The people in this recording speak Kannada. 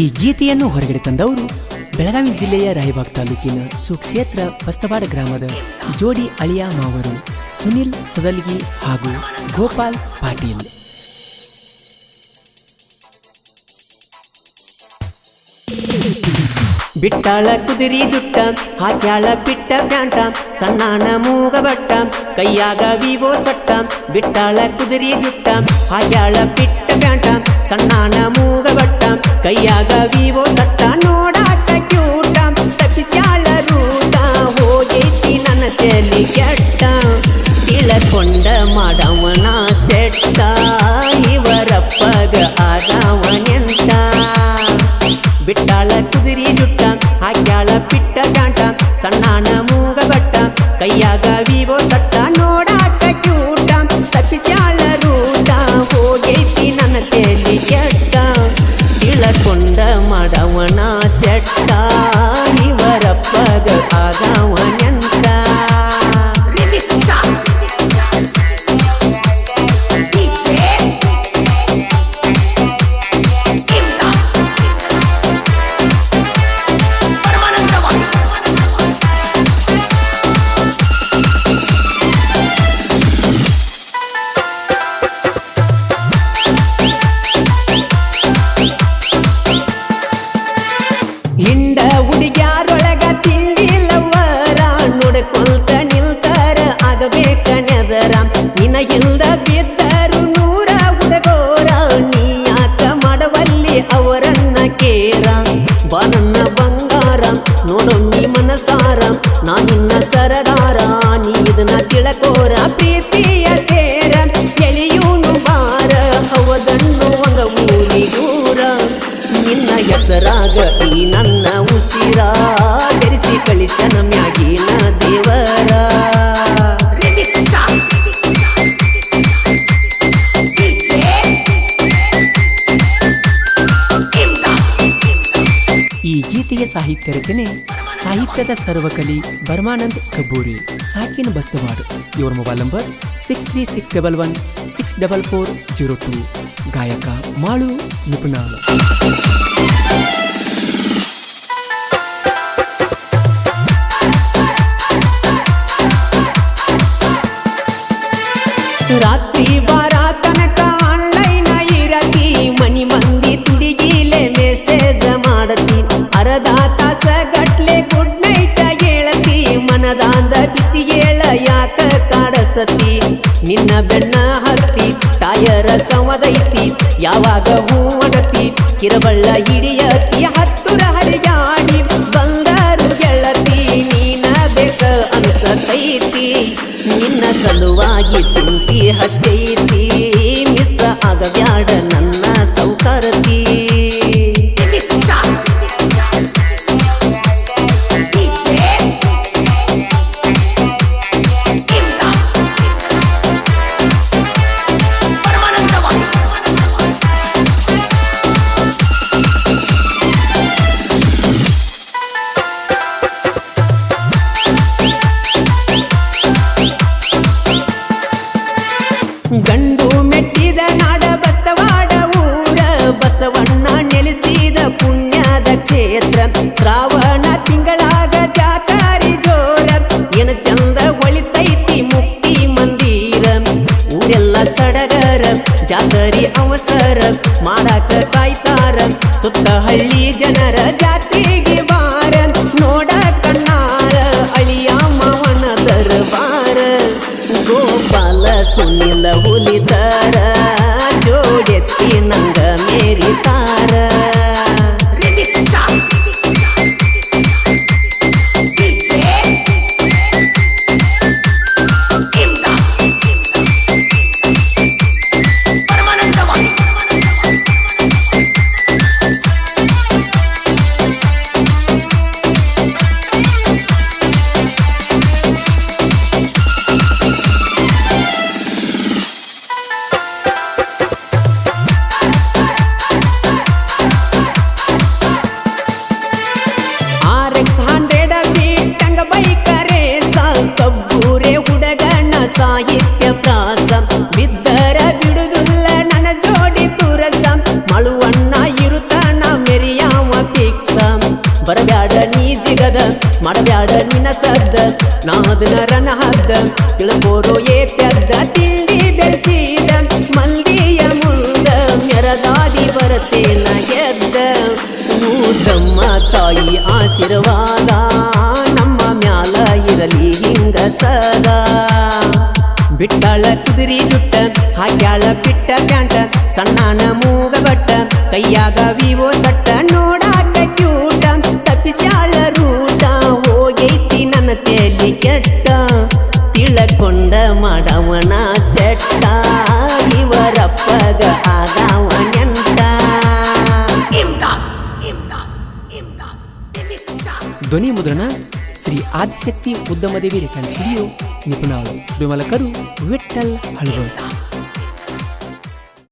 ಈ ಗೀತೆಯನ್ನು ಹೊರಗಡೆ ತಂದವರು ಬೆಳಗಾವಿ ಜಿಲ್ಲೆಯ ರಾಯಬಾಗ್ ತಾಲೂಕಿನ ಸುಕ್ಷೇತ್ರ ಬಸ್ತವಾಡ ಗ್ರಾಮದ ಜೋಡಿ ಅಳಿಯ ಮಾವರು, ಸುನಿಲ್ ಸದಲ್ಗಿ ಹಾಗೂ ಗೋಪಾಲ್ ಪಾಟೀಲ್. ಬಿಟ್ಟಾಳ ಕುದುರಿ ಜುಟ್ಟ, ಹಾಕ್ಯಾಳ ಬಿಟ್ಟ ಪ್ಯಾಂಟ ಸಣ್ಣಾನ ಮೂಗ ಬಟ್ಟ, ಕೈಯಾಗ ವಿವೋ ಸಟ್ಟ, ಬಿಟ್ಟಾಳ ಕುದುರಿ ಜುಟ್ಟ, ಹಾಕ್ಯಾಳ ಬಿಟ್ಟ ಪ್ಯಾಂಟ ಸಣ್ಣಾನ ಮೂಗ ಬಟ್ಟ ಕೈಯಾಗ ವಿವೋ ಸಟ್ಟ ನೋಡಾಕ ನಿನಗಿಲ್ದ ಬಿದ್ದರು ನೂರ ಹುಡುಗೋರ ನೀ ಆತ ಮಾಡವಲ್ಲಿ ಅವರನ್ನ ಕೇರ. ಬನನ್ನ ಬಂಗಾರ, ನೋಡೊಮ್ಮಿ ಮನಸಾರ, ನಾ ನಿನ್ನ ಸರದಾರ, ನೀ ಇದನ್ನ ತಿಳಕೋರ, ಪ್ರೀತಿಯ ತೇರ. ಎಳಿಯೂನು ಬಾರ ಹವದನ್ನು ಒಂಗ ಊರಿಗೂರ ನಿನ್ನ ಹೆಸರಾಗ ಈ ಗೀತೆಯ ಸಾಹಿತ್ಯ ರಚನೆ, ಸಾಹಿತ್ಯದ ಸರ್ವಕಲಿ ಬರ್ಮಾನಂದ್ ಕಬ್ಬೂರಿ ಸಾಕಿನ ಬಸ್ತವಾಡ್. ಇವರ mobile number six three six double one six double four zero two ಗಾಯಕ ಮಾಳು ನಿಪುಣಾಳ. ರಾತ್ರಿ ಅರ್ಧ ತಾಸ ಗಟ್ಲೆ ಗುಡ್ ನೈಟ್ ಹೇಳತಿ ಮನದಾಂದ ಬಿಚ್ಚಿ ಹೇಳ ಯಾಕ ಕಾಡಸತಿ. ನಿನ್ನ ಬೆನ್ನ ಹತ್ತಿ, ತಾಯರ ಸಮದೈತಿ ಯಾವಾಗ ಹೂ ಅಡತಿ ಕಿರಬಳ್ಳ ಹಿಡಿಯತಿ. ಹತ್ತುರ ಹರಿಯಾಡಿ ಬಂದರು ಗೆಳತಿ. ನೀನ ಬೇಕ ಅನಿಸತೈತಿ. ನಿನ್ನ ಸಲುವಾಗಿ ಚಿಂತಿ ಹತ್ತೈತಿ ಬಸವಣ್ಣ ನೆಲೆಸಿದ ಪುಣ್ಯದ ಕ್ಷೇತ್ರ ಶ್ರಾವಣ ತಿಂಗಳಾಗ ಜಾತಾರಿ ಜೋರ ಏನ ಚಂದ ಹೊಳಿತೈತಿ ಮುಕ್ತಿ ಮಂದಿರ ಊರೆಲ್ಲ ಸಡಗರ ಜಾತರಿ ಅವಸರ ಮಾಡಾಕ ಕಾಯ್ತಾರ ಸುತ್ತ ಹಳ್ಳಿ ಜನರ ಜಾತ್ರೆಗೆ ಬಾರ ನೋಡ ಕಣ್ಣಾರ ಅಳಿಯ ಮಾವನ ದರ್ಬಾರ ಗೋಪಾಲ ಸುನಿಲ ಹುಲಿತಾರ ಜೋಡೆತ್ತಿ ನಂಗ ಗೆಲುವಿನ ಸದ್ದ ನಾದನ ರನ ಹದ್ದ ತಿಳಬೋರೋ ಏ ಪೆದ್ದ ತಿಂಡಿ ಬೆಳೆಸಿದ ಮಂದಿಯ ಮುಂದ ಮೆರದಾಡಿ ಬರ್ತೇನ ಗೆದ್ದ ಊದಮ್ಮ ತಾಯಿ ಆಶೀರ್ವಾದ ನಮ್ಮ ಮ್ಯಾಲ ಇರಲಿ ಹಿಂಗ ಸದಾ ಬಿಟ್ಟಾಳ ಕುದುರಿ ಜುಟ್ಟ ಹಾಕ್ಯಾಳ ಬಿಟ್ಟ ಪ್ಯಾಂಟ ಸಣ್ಣನ ಮೂಗ ಬಟ್ಟ ಕೈಯಾಗ ವಿವೋ ಸಟ್ಟ ನೋಡಾಕ ಕ್ಯೂಟ ತಪ್ಪಿಸ್ಯಾಳ ರೂಟ ಇಮ್ದಾದ್ ಇಮ್ದಾದ್ remix star. ಧ್ವನಿ ಮುದ್ರಣ ಶ್ರೀ ಆದಿಶಕ್ತಿ ಉದ್ದಮದೇವಿ ರೇಖಾ ಸ್ಟುಡಿಯೋ ನಿಪುಣಾಳು ಶ್ರೀಮಲಕರು ವಿಠ್ಠಲ್ ಹಳವರ್